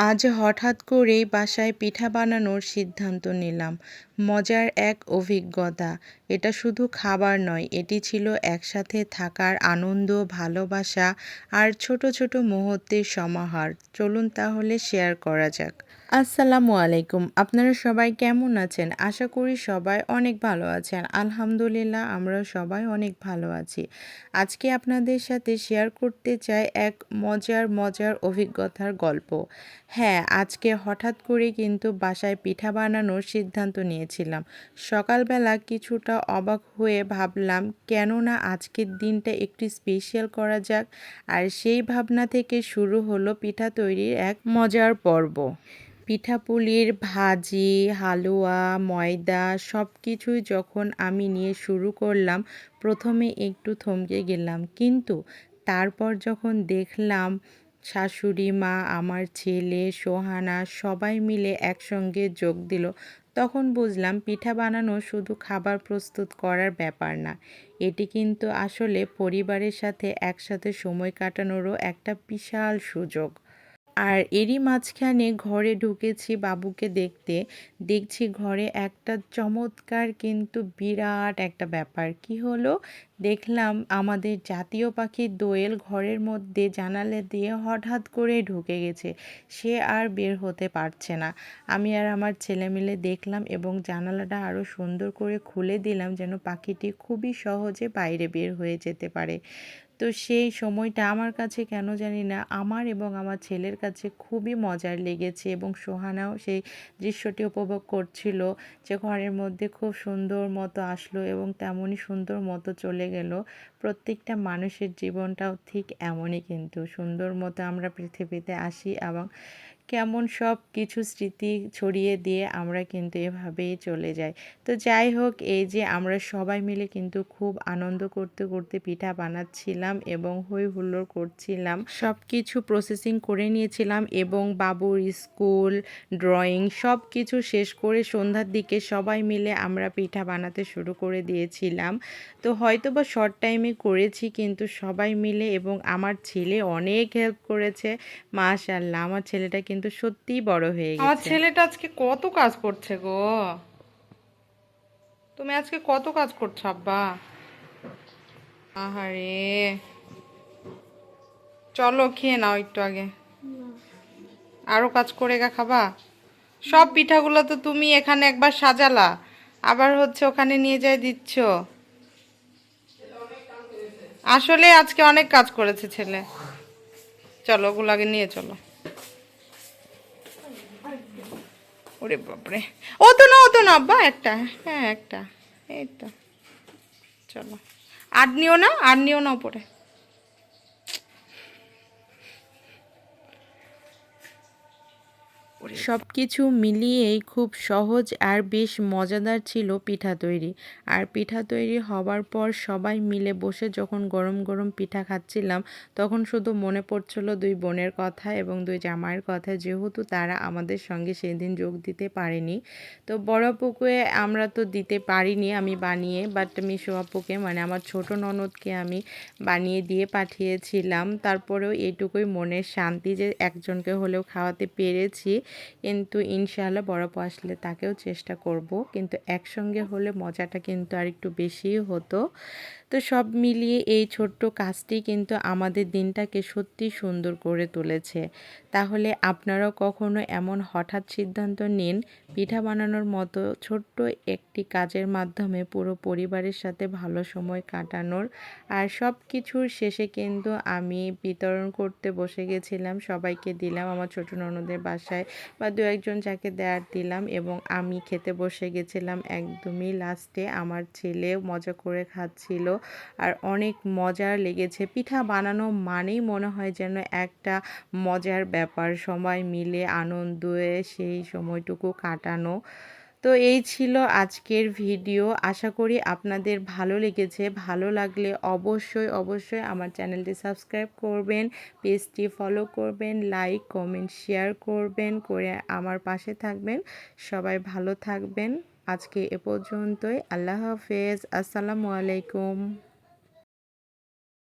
আজ হঠাৎ করেই বাসায় পিঠা বানানোর সিদ্ধান্ত নিলাম। মজার এক অভিজ্ঞতা। এটা শুধু খাবার নয়, এটি ছিল একসাথে থাকার আনন্দ, ভালোবাসা আর ছোট ছোট মুহূর্তের সমাহার। চলুন তাহলে শেয়ার করা যাক। আসসালামু আলাইকুম। আপনারা সবাই কেমন আছেন? আশা করি সবাই অনেক ভালো আছেন। আলহামদুলিল্লাহ আমরা সবাই অনেক ভালো আছি। আজকে আপনাদের সাথে শেয়ার করতে চাই এক মজার মজার অভিজ্ঞতার গল্প। হ্যাঁ আজকে হঠাৎ করে কিন্তু বাসায় পিঠা বানানোর সিদ্ধান্ত নিয়েছিলাম। সকালবেলা কিছুটা অবাক হয়ে ভাবলাম, কেননা আজকের দিনটা একটু স্পেশাল করা যাক। আর সেই ভাবনা থেকে শুরু হলো পিঠা তৈরির এক মজার পর্ব। পিঠাপুলির ভাজি, হালুয়া, ময়দা সব কিছুই যখন আমি নিয়ে শুরু করলাম, প্রথমে একটু থমকে গেলাম। কিন্তু তারপর যখন দেখলাম শাশুড়ি মা, আমার ছেলে, সোহানা সবাই মিলে একসঙ্গে যোগ দিল, তখন বুঝলাম পিঠা বানানো শুধু খাবার প্রস্তুত করার ব্যাপার না। এটি কিন্তু আসলে পরিবারের সাথে একসাথে সময় কাটানোরও একটা বিশাল সুযোগ। আর এরই মাঝখানে ঘরে ঢুকেছি বাবুকে দেখতে। দেখছি ঘরে একটা চমৎকার কিন্তু বিরাট একটা ব্যাপার। কি হলো? দেখলাম আমাদের জাতীয় পাখি দোয়েল ঘরের মধ্যে জানালে দিয়ে হঠাৎ করে ঢুকে গেছে। সে আর বের হতে পারছে না। আমি আর আমার ছেলে মিলে দেখলাম এবং জানালাটা আরও সুন্দর করে খুলে দিলাম যেন পাখিটি খুবই সহজে বাইরে বের হয়ে যেতে পারে। তো সেই সময়টা আমার কাছে কেন জানি না, আমার এবং আমার ছেলের কাছে খুবই মজার লেগেছে এবং সোহানাও সেই দৃশ্যটি উপভোগ করছিল যে ঘরের মধ্যে খুব সুন্দর মতো আসলো এবং তেমনই সুন্দর মতো চলে গেল। প্রত্যেকটা মানুষের জীবনটাও ঠিক এমনই কিন্তু সুন্দর মতো আমরা পৃথিবীতে আসি এবং কেমন সব কিছু স্মৃতি ছড়িয়ে দিয়ে আমরা কিন্তু এভাবেই চলে যাই। তো যাই হোক, এই যে আমরা সবাই মিলে কিন্তু খুব আনন্দ করতে করতে পিঠা বানাচ্ছিলাম এবং হই হুল্লোড় করছিলাম। সব কিছু প্রসেসিং করে নিয়েছিলাম এবং বাবুর স্কুল ড্রয়িং সব কিছু শেষ করে সন্ধ্যার দিকে সবাই মিলে আমরা পিঠা বানাতে শুরু করে দিয়েছিলাম। তো হয়তো বা শর্ট টাইমে করেছি কিন্তু সবাই মিলে এবং আমার ছেলে অনেক হেল্প করেছে। মাশাল্লাহ আমার ছেলেটা কিন্তু সত্যিই বড় হয়ে গেছে। আমার ছেলেটা আজকে কত কাজ করছে গো? তুমি আজকে কত কাজ করছ আব্বা? আহারে। চলো খেয়ে নাও একটু আগে। আরও কাজ করে গা খাবা? সব পিঠাগুলো তো তুমি এখানে একবার সাজালা। আবার হচ্ছে ওখানে নিয়ে যাই দিচ্ছ। আসলে আজকে অনেক কাজ করেছে ছেলে। চলো ওগুলো আগে নিয়ে চলো। ওরে বাপরে। ও তো না, ও তো না, আব্বা, একটা। হ্যাঁ একটা। এই তো। চলো। আর নিও না, আর নিও না ওপরে। সব কিছু মিলিয়েই খুব সহজ আর বেশ মজাদার ছিল পিঠা তৈরি। আর পিঠা তৈরি হবার পর সবাই মিলে বসে যখন গরম গরম পিঠা খাচ্ছিলাম, তখন শুধু মনে পড়ছিল দুই বোনের কথা এবং দুই জামাইয়ের কথা, যেহেতু তারা আমাদের সঙ্গে সেদিন যোগ দিতে পারেনি। তো বড় পুকুরে আমরা তো দিতে পারিনি আমি বানিয়ে বাট মিশো আপুকে মানে আমার ছোট ননদকে আমি বানিয়ে দিয়ে পাঠিয়েছিলাম। তারপরেও এইটুকুই মনের শান্তি যে একজনকে হলেও খাওয়াতে পেরেছি। কিন্তু ইনশাআল্লাহ বরফ আসলে তাকেও চেষ্টা করব। কিন্তু একসঙ্গে হলে মজাটা কিন্তু আর একটু বেশিই হতো। তো সব মিলিয়ে এই ছোট্ট কাজটি কিন্তু আমাদের দিনটাকে সত্যি সুন্দর করে তুলেছে। তাহলে আপনারাও কখনো এমন হঠাৎ সিদ্ধান্ত নিন, পিঠা বানানোর মতো ছোট্ট একটি কাজের মাধ্যমে পুরো পরিবারের সাথে ভালো সময় কাটানোর। আর সব কিছুর শেষে কিন্তু আমি বিতরণ করতে বসে গেছিলাম, সবাইকে দিলাম আমার ছোটো ননদের বাসায়। বা দু একজন যাকে দেয়ার দিলাম এবং আমি খেতে বসে গেছিলাম একদমই লাস্টে আমার ছেলে মজা করে খাচ্ছিল আর অনেক মজার লেগেছে। পিঠা বানানো মানেই মনে হয় যেন একটা মজার ব্যাপার। সবাই মিলে আনন্দে সেই সময়টুকু কাটানো। তো এই ছিল আজকের ভিডিও। আশা করি আপনাদের ভালো লেগেছে। ভালো লাগলে অবশ্যই অবশ্যই আমার চ্যানেলটি সাবস্ক্রাইব করবেন, পেজটি ফলো করবেন লাইক কমেন্ট শেয়ার করবেন, করে আমার পাশে থাকবেন। সবাই ভালো থাকবেন। আজকে এ পর্যন্তই। আল্লাহ হাফেজ। আসসালামু আলাইকুম।